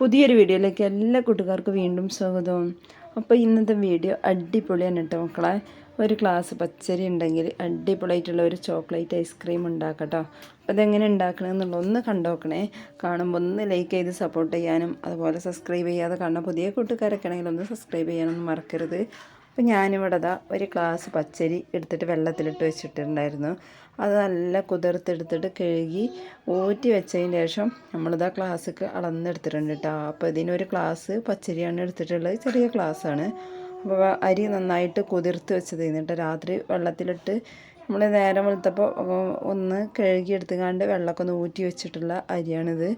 പുതിയൊരു വീഡിയോയിലേക്ക് എല്ലാ കൂട്ടുകാർക്കും വീണ്ടും സ്വാഗതം. അപ്പോൾ ഇന്നത്തെ വീഡിയോ അടിപൊളിയാണ് കേട്ടോ മക്കളെ. ഒരു ഗ്ലാസ് പച്ചരി ഉണ്ടെങ്കിൽ അടിപൊളിയായിട്ടുള്ള ഒരു ചോക്ലേറ്റ് ഐസ്ക്രീം ഉണ്ടാക്കട്ടോ അപ്പോൾ അതെങ്ങനെ ഉണ്ടാക്കണമെന്നുള്ള ഒന്ന് കണ്ടോക്കണേ കാണുമ്പോൾ ഒന്ന് ലൈക്ക് ചെയ്ത് സപ്പോർട്ട് ചെയ്യാനും അതുപോലെ സബ്സ്ക്രൈബ് ചെയ്യാതെ കാണുന്ന പുതിയ കൂട്ടുകാരൊക്കെ ആണെങ്കിൽ ഒന്ന് സബ്സ്ക്രൈബ് ചെയ്യാനൊന്നും മറക്കരുത്. അപ്പോൾ ഞാനിവിടെ ദാ ഒരു ഗ്ലാസ് പച്ചരി എടുത്തിട്ട് വെള്ളത്തിലിട്ട് വെച്ചിട്ടുണ്ടായിരുന്നു. അത് നല്ല കുതിർത്തെടുത്തിട്ട് കഴുകി ഊറ്റി വെച്ചതിന് ശേഷം നമ്മളിതാ ഗ്ലാസ്സൊക്കെ അളന്നെടുത്തിട്ടുണ്ട് കേട്ടോ. അപ്പോൾ ഇതിനൊരു ഗ്ലാസ് പച്ചരിയാണ് എടുത്തിട്ടുള്ളത്. ചെറിയ ഗ്ലാസ്സാണ്. അപ്പോൾ അരി നന്നായിട്ട് കുതിർത്ത് വെച്ചത്. എന്നിട്ട് രാത്രി വെള്ളത്തിലിട്ട് നമ്മൾ നേരം വെളുത്തപ്പോൾ ഒന്ന് കഴുകി എടുത്തുകൊണ്ട് വെള്ളമൊക്കെ ഒന്ന് ഊറ്റി വെച്ചിട്ടുള്ള അരിയാണിത്.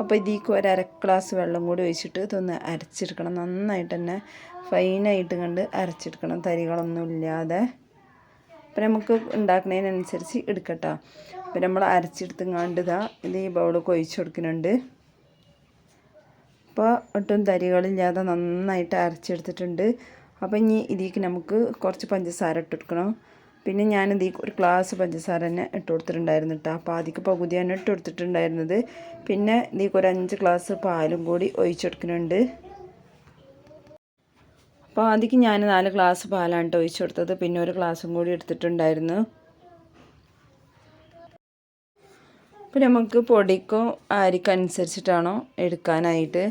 അപ്പോൾ ഇതിലേക്ക് ഒരു അര ഗ്ലാസ് വെള്ളം കൂടി ഒഴിച്ചിട്ട് ഇതൊന്ന് അരച്ചെടുക്കണം. നന്നായിട്ട് തന്നെ ഫൈനായിട്ട് കണ്ട് അരച്ചെടുക്കണം. തരികളൊന്നും ഇല്ലാതെ. അപ്പം നമുക്ക് ഉണ്ടാക്കുന്നതിനനുസരിച്ച് എടുക്കട്ടോ. അപ്പം നമ്മൾ അരച്ചെടുത്തുങ്ങാണ്ട് ഇതാ ഇത് ഈ ബൗളൊക്കെ ഒഴിച്ചു കൊടുക്കുന്നുണ്ട്. അപ്പോൾ ഒട്ടും തരികളില്ലാതെ നന്നായിട്ട് അരച്ചെടുത്തിട്ടുണ്ട്. അപ്പോൾ ഇനി ഇതിലേക്ക് നമുക്ക് കുറച്ച് പഞ്ചസാര ഇട്ടെടുക്കണം പിന്നെ ഇതിലേക്ക് ഒരു ഗ്ലാസ് പഞ്ചസാര തന്നെ ഇട്ട് കൊടുത്തിട്ടുണ്ടായിരുന്നു കേട്ടോ അപ്പോൾ ആദ്യക്ക് പകുതിയാണ് ഇട്ട് കൊടുത്തിട്ടുണ്ടായിരുന്നത്. പിന്നെ ഇതിലേക്ക് ഒരു അഞ്ച് ഗ്ലാസ് പാലും കൂടി ഒഴിച്ചെടുക്കുന്നുണ്ട് അപ്പോൾ ആദ്യം ഞാൻ നാല് ഗ്ലാസ് പാലാണ് കേട്ടോ ഒഴിച്ചു കൊടുത്തത്. പിന്നെ ഒരു ഗ്ലാസും കൂടി എടുത്തിട്ടുണ്ടായിരുന്നു. അപ്പോൾ നമുക്ക് പൊടിക്കോ അരിക്കനുസരിച്ചിട്ടാണോ എടുക്കാനായിട്ട്.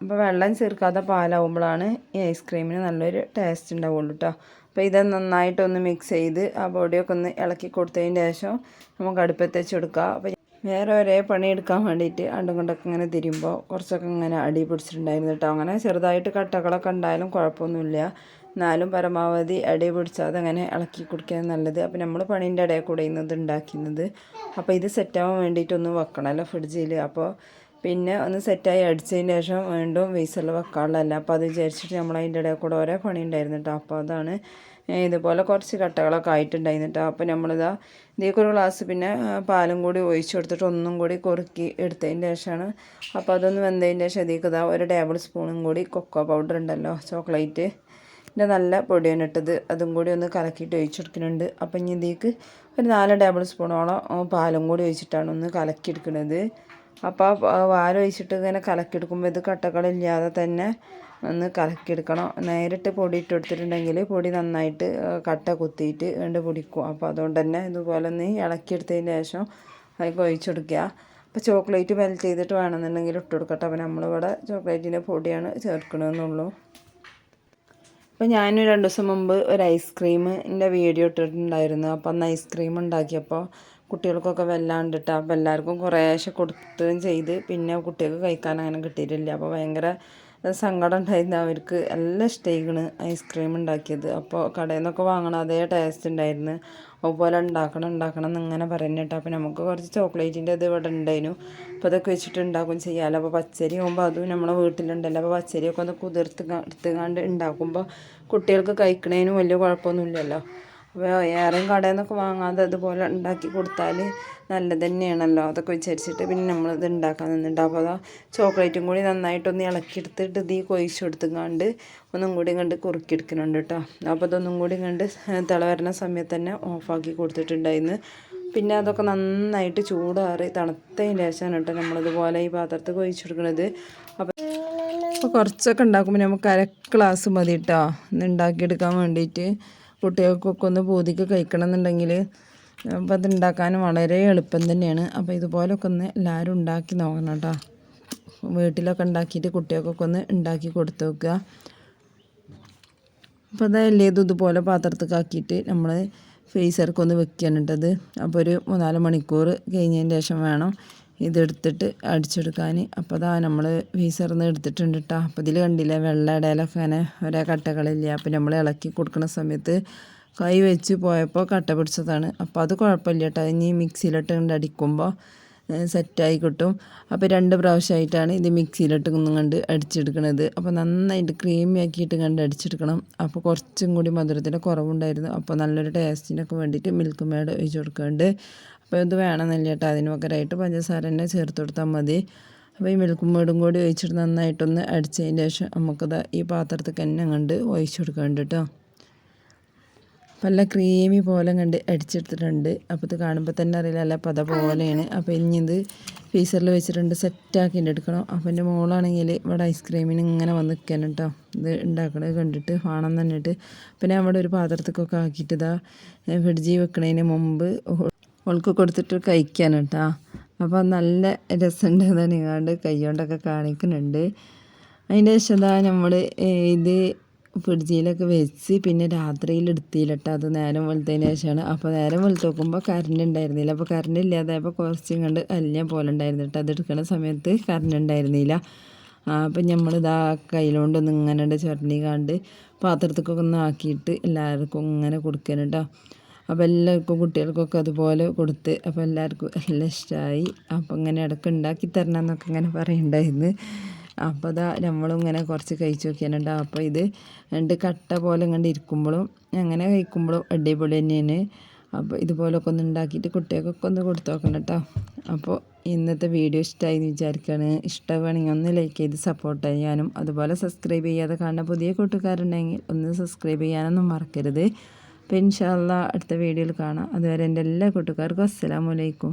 അപ്പോൾ വെള്ളം ചേർക്കാത്ത പാലാവുമ്പോഴാണ് ഈ ഐസ്ക്രീമിന് നല്ലൊരു ടേസ്റ്റ് ഉണ്ടാവുള്ളൂ കേട്ടോ അപ്പോൾ ഇത് നന്നായിട്ടൊന്ന് മിക്സ് ചെയ്ത് ആ ബോഡിയൊക്കെ ഒന്ന് ഇളക്കി കൊടുത്തതിന് ശേഷം നമുക്ക് അടുപ്പത്ത് വെച്ചെടുക്കാം അപ്പോൾ വേറെ ഒരേ പണിയെടുക്കാൻ വേണ്ടിയിട്ട് അണ്ടും കൊണ്ടൊക്കെ ഇങ്ങനെ തിരിയുമ്പോൾ കുറച്ചൊക്കെ ഇങ്ങനെ അടി പിടിച്ചിട്ടുണ്ടായിരുന്നു കേട്ടോ. അങ്ങനെ ചെറുതായിട്ട് കട്ടകളൊക്കെ ഉണ്ടായാലും കുഴപ്പമൊന്നുമില്ല. എന്നാലും പരമാവധി അടി പിടിച്ചാൽ അതങ്ങനെ ഇളക്കി കുടിക്കാൻ നല്ലത്. അപ്പോൾ നമ്മൾ പണീന്റെ ഇടയിൽ കൂടെ ഇന്നത് ഉണ്ടാക്കുന്നത് അപ്പോൾ ഇത് സെറ്റാവാൻ വേണ്ടിയിട്ടൊന്ന് വെക്കണമല്ലോ ഫ്രിഡ്ജിൽ. അപ്പോൾ പിന്നെ ഒന്ന് സെറ്റായി അടിച്ചതിന് ശേഷം വീണ്ടും വീസറിൽ വെക്കാനുള്ളതല്ല. അപ്പോൾ അത് വിചാരിച്ചിട്ട് നമ്മൾ അതിന്റെ ഇടയിൽ കൂടെ ഓരോ പണി ഉണ്ടായിരുന്നു കേട്ടോ അപ്പോൾ അതാണ് ഇതുപോലെ കുറച്ച് കട്ടകളൊക്കെ ആയിട്ടുണ്ടായിരുന്നു കേട്ടോ അപ്പോൾ നമ്മളിതാ ഇതിലേക്ക് ഒരു ഗ്ലാസ് പിന്നെ പാലും കൂടി ഒഴിച്ചു കൊടുത്തിട്ട് ഒന്നും കൂടി കുറുക്കി എടുത്തതിന്റെ ശേഷമാണ് അപ്പോൾ അതൊന്ന് വെന്തതിന് ശേഷം ഇതിലേക്ക് ഇതാ ഒരു ടേബിൾ സ്പൂണും കൂടി കൊക്കോ പൗഡർ ഉണ്ടല്ലോ ചോക്ലേറ്റ്. പിന്നെ നല്ല പൊടിയാണ് ഇട്ടത്. അതും കൂടി ഒന്ന് കലക്കിയിട്ട് ഒഴിച്ചു കൊടുക്കുന്നുണ്ട്. അപ്പം ഇനി ഇതിലേക്ക് ഒരു നാല് ടേബിൾ സ്പൂണോളം പാലും കൂടി ഒഴിച്ചിട്ടാണ് ഒന്ന് കലക്കിയെടുക്കുന്നത്. അപ്പോൾ പാലൊഴിച്ചിട്ട് ഇങ്ങനെ കലക്കിയെടുക്കുമ്പോൾ ഇത് കട്ടകളില്ലാതെ തന്നെ ഒന്ന് കലക്കിയെടുക്കണം. നേരിട്ട് പൊടി ഇട്ട് കൊടുത്തിട്ടുണ്ടെങ്കിൽ പൊടി നന്നായിട്ട് കട്ട കുത്തിയിട്ട് കണ്ട് പൊടിക്കും. അപ്പോൾ അതുകൊണ്ട് തന്നെ ഇതുപോലെ ഒന്ന് ഇളക്കിയെടുത്തതിന് ശേഷം അതിലേക്ക് ഒഴിച്ചെടുക്കുക. അപ്പോൾ ചോക്ലേറ്റ് മെൽറ്റ് ചെയ്തിട്ട് വേണമെന്നുണ്ടെങ്കിൽ ഇട്ട് കൊടുക്കട്ടെ. അപ്പോൾ നമ്മളിവിടെ ചോക്ലേറ്റിന്റെ പൊടിയാണ് ചേർക്കണമെന്നുള്ളൂ അപ്പോൾ ഞാൻ രണ്ട് ദിവസം മുമ്പ് ഒരു ഐസ്ക്രീമിന്റെ വീഡിയോ ഇട്ടിട്ടുണ്ടായിരുന്നു. അപ്പോൾ അന്ന് ഐസ്ക്രീം ഉണ്ടാക്കിയപ്പോൾ കുട്ടികൾക്കൊക്കെ വല്ലാണ്ടിട്ട്. അപ്പോൾ എല്ലാവർക്കും കുറേശ്ശെ കൊടുത്തും ചെയ്ത്. പിന്നെ കുട്ടികൾക്ക് കഴിക്കാൻ അങ്ങനെ കിട്ടിയിട്ടില്ല. അപ്പോൾ ഭയങ്കര സങ്കടം ഉണ്ടായിരുന്നു അവർക്ക് എല്ലാം ഇഷ്ടമായിക്കണ് ഐസ്ക്രീം ഉണ്ടാക്കിയത്. അപ്പോൾ കടയിൽ നിന്നൊക്കെ വാങ്ങണ അതേ ടേസ്റ്റ് ഉണ്ടായിരുന്നു. അതുപോലെ ഉണ്ടാക്കണം ഉണ്ടാക്കണം എന്നിങ്ങനെ പറയുന്നിട്ട് അപ്പോൾ നമുക്ക് കുറച്ച് ചോക്ലേറ്റിന്റെ ഇത് ഇവിടെ ഉണ്ടായിരുന്നു. അപ്പോൾ അതൊക്കെ വെച്ചിട്ട് ഉണ്ടാക്കും ചെയ്യാമല്ലോ അപ്പോൾ പച്ചരി ആകുമ്പോൾ അതും നമ്മളെ വീട്ടിലുണ്ടല്ലോ. അപ്പോൾ പച്ചരിയൊക്കെ ഒന്ന് കുതിർത്ത് എടുത്തുകൊണ്ട് ഉണ്ടാക്കുമ്പോൾ കുട്ടികൾക്ക് കഴിക്കണേനും വലിയ കുഴപ്പമൊന്നുമില്ലല്ലോ. ഏറെയും കടയിൽ നിന്നൊക്കെ വാങ്ങാതെ അതുപോലെ ഉണ്ടാക്കി കൊടുത്താൽ നല്ലത് തന്നെയാണല്ലോ. അതൊക്കെ വിചാരിച്ചിട്ട് പിന്നെ നമ്മളിത് ഉണ്ടാക്കാൻ നിന്നിട്ട്. അപ്പോൾ അതാ ചോക്ലേറ്റും കൂടി നന്നായിട്ടൊന്ന് ഇളക്കിയെടുത്തിട്ട് ഇതീ കൊഴിച്ചു കൊടുത്തുങ്ങാണ്ട് ഒന്നും കൂടി കണ്ട് കുറുക്കിയെടുക്കുന്നുണ്ട് കേട്ടോ അപ്പോൾ അതൊന്നും കൂടി കണ്ട് തിള വരുന്ന സമയത്ത് തന്നെ ഓഫാക്കി കൊടുത്തിട്ടുണ്ടായിരുന്നു പിന്നെ അതൊക്കെ നന്നായിട്ട് ചൂടാറി തണുത്തതിന് ശേഷമാണ് കേട്ടോ നമ്മളിതുപോലെ ഈ പാത്രത്തിൽ കൊഴിച്ചു കൊടുക്കുന്നത് അപ്പോൾ കുറച്ചൊക്കെ ഉണ്ടാക്കുമ്പോൾ നമുക്ക് അര ഗ്ലാസ് മതി കേട്ടോ ഇന്ന് ഉണ്ടാക്കിയെടുക്കാൻ വേണ്ടിയിട്ട് കുട്ടികൾക്കൊക്കെ ഒന്ന് ബോധിക്ക് കഴിക്കണം എന്നുണ്ടെങ്കിൽ അപ്പോൾ അത് ഉണ്ടാക്കാനും വളരെ എളുപ്പം തന്നെയാണ്. അപ്പോൾ ഇതുപോലൊക്കെ ഒന്ന് എല്ലാവരും ഉണ്ടാക്കി നോക്കണം കേട്ടോ. വീട്ടിലൊക്കെ ഉണ്ടാക്കിയിട്ട് കുട്ടികൾക്കൊക്കെ ഒന്ന് ഉണ്ടാക്കി കൊടുത്തു വെക്കുക അപ്പോൾ അതല്ലേ ഇത് ഇതുപോലെ പാത്രത്തേക്കാക്കിയിട്ട് നമ്മൾ ഫ്രീസർക്കൊന്ന് കേട്ടത്. അപ്പോൾ ഒരു മൂന്നാൽ മണിക്കൂർ കഴിഞ്ഞതിന് ശേഷം വേണം ഇതെടുത്തിട്ട് അടിച്ചെടുക്കാൻ. അപ്പോൾ അതാ നമ്മൾ വീസറിന്ന് എടുത്തിട്ടുണ്ട് കേട്ടോ അപ്പോൾ ഇതിൽ കണ്ടില്ലേ വെള്ള ഇടയിലൊക്കെ അങ്ങനെ ഒരേ കട്ടകളില്ല? അപ്പോൾ നമ്മൾ ഇളക്കി കൊടുക്കുന്ന സമയത്ത് കൈ വെച്ച് പോയപ്പോൾ കട്ട പിടിച്ചതാണ്. അപ്പോൾ അത് കുഴപ്പമില്ല കേട്ടോ ഇനി മിക്സിയിലിട്ട് അടിക്കുമ്പോൾ സെറ്റായി കിട്ടും അപ്പോൾ രണ്ട് പ്രാവശ്യമായിട്ടാണ് ഇത് മിക്സിയിലിട്ട് കണ്ട് അടിച്ചെടുക്കണത്. അപ്പോൾ നന്നായിട്ട് ക്രീമി ആക്കിയിട്ട് കണ്ട് അടിച്ചെടുക്കണം. അപ്പോൾ കുറച്ചും കൂടി മധുരത്തിന്റെ കുറവുണ്ടായിരുന്നു. അപ്പോൾ നല്ലൊരു ടേസ്റ്റിനൊക്കെ വേണ്ടിയിട്ട് മിൽക്ക് മേഡ് ഒഴിച്ച് കൊടുക്കുന്നുണ്ട് അപ്പോൾ ഇത് വേണമെന്നില്ല കേട്ടോ. അതിന് പകരമായിട്ട് പഞ്ചസാര തന്നെ ചേർത്ത് കൊടുത്താൽ മതി. അപ്പോൾ ഈ മിൽക്കും മേടും കൂടി ഒഴിച്ചിട്ട് നന്നായിട്ടൊന്ന് അടിച്ചതിന് ശേഷം നമുക്കത് ഈ പാത്രത്തിൽ തന്നെ കണ്ട് ഒഴിച്ചു കൊടുക്കേണ്ട കേട്ടോ. നല്ല ക്രീമി പോലെ കണ്ട് അടിച്ചെടുത്തിട്ടുണ്ട്. അപ്പോൾ ഇത് കാണുമ്പോൾ തന്നെ അറിയില്ല അല്ല പത പോലെയാണ്. അപ്പോൾ ഇനി ഇത് ഫ്രീസറിൽ വെച്ചിട്ടുണ്ട് സെറ്റാക്കിയിട്ട് എടുക്കണം. അപ്പോൾ എന്റെ മോളാണെങ്കിൽ ഇവിടെ ഐസ്ക്രീമിന് ഇങ്ങനെ വന്ന് നിൽക്കാൻ കേട്ടോ ഇത് ഉണ്ടാക്കണത് കണ്ടിട്ട് വേണം തന്നിട്ട് പിന്നെ അവിടെ ഒരു പാത്രത്തേക്കൊക്കെ ആക്കിയിട്ട് ഇതാ ഫ്രിഡ്ജിൽ വെക്കണതിന് മുമ്പ് ഓൾക്ക് കൊടുത്തിട്ട് കഴിക്കാൻ കേട്ടോ അപ്പോൾ നല്ല രസമുണ്ട് എന്നാണ് കൈ കൊണ്ടൊക്കെ കാണിക്കുന്നുണ്ട്. അതിന്റെ ശേഷം നമ്മൾ ഇത് ഫ്രിഡ്ജിലൊക്കെ വെച്ച് പിന്നെ രാത്രിയിൽ എടുത്തില്ലട്ടോ അത് നേരം വെളുത്തതിന് ശേഷമാണ്. അപ്പോൾ നേരം വെളുത്ത് നോക്കുമ്പോൾ കറണ്ട് ഉണ്ടായിരുന്നില്ല. അപ്പോൾ കറണ്ട് ഇല്ലാതായപ്പോൾ കുറച്ചും കണ്ട് അല്ല പോലെ ഉണ്ടായിരുന്നു കേട്ടോ. അത് എടുക്കുന്ന സമയത്ത് കറണ്ട് ഉണ്ടായിരുന്നില്ല. അപ്പം നമ്മളിതാ കയ്യിലോണ്ടൊന്ന് ഇങ്ങനെ ചുരണ്ടി കണ്ട് പാത്രത്തൊക്കെ ഒന്ന് ആക്കിയിട്ട് എല്ലാവർക്കും ഇങ്ങനെ കൊടുക്കണം കേട്ടോ. അപ്പോൾ എല്ലാവർക്കും കുട്ടികൾക്കൊക്കെ അതുപോലെ കൊടുത്ത് അപ്പോൾ എല്ലാവർക്കും എല്ലാം ഇഷ്ടമായി അപ്പോൾ ഇങ്ങനെ ഇടയ്ക്ക് ഉണ്ടാക്കി തരണം എന്നൊക്കെ ഇങ്ങനെ പറയുന്നുണ്ടായിരുന്നു. അപ്പോൾ അതാ നമ്മളും ഇങ്ങനെ കുറച്ച് കഴിച്ച് നോക്കിയാലുണ്ട്. അപ്പോൾ ഇത് രണ്ട് കട്ട പോലെ ഇങ്ങോട്ട് ഇരിക്കുമ്പോഴും അങ്ങനെ കഴിക്കുമ്പോഴും അടിപൊളി തന്നെയാണ്. അപ്പോൾ ഇതുപോലൊക്കെ ഒന്ന് ഉണ്ടാക്കിയിട്ട് കുട്ടികൾക്കൊക്കെ ഒന്ന് കൊടുത്തു നോക്കണം കേട്ടോ. അപ്പോൾ ഇന്നത്തെ വീഡിയോ ഇഷ്ടമായി എന്ന് വിചാരിക്കുകയാണ് ഇഷ്ടമാണെങ്കിൽ ഒന്ന് ലൈക്ക് ചെയ്ത് സപ്പോർട്ട് ചെയ്യാനും അതുപോലെ സബ്സ്ക്രൈബ് ചെയ്യാതെ കാണുന്ന പുതിയ കൂട്ടുകാരുണ്ടെങ്കിൽ ഒന്ന് സബ്സ്ക്രൈബ് ചെയ്യാനൊന്നും മറക്കരുത്. അപ്പോൾ ഇൻഷാല്ല അടുത്ത വീഡിയോയിൽ കാണാം. അതുവരെ എന്റെ എല്ലാ കൂട്ടുകാർക്കും അസ്സലാമലൈക്കും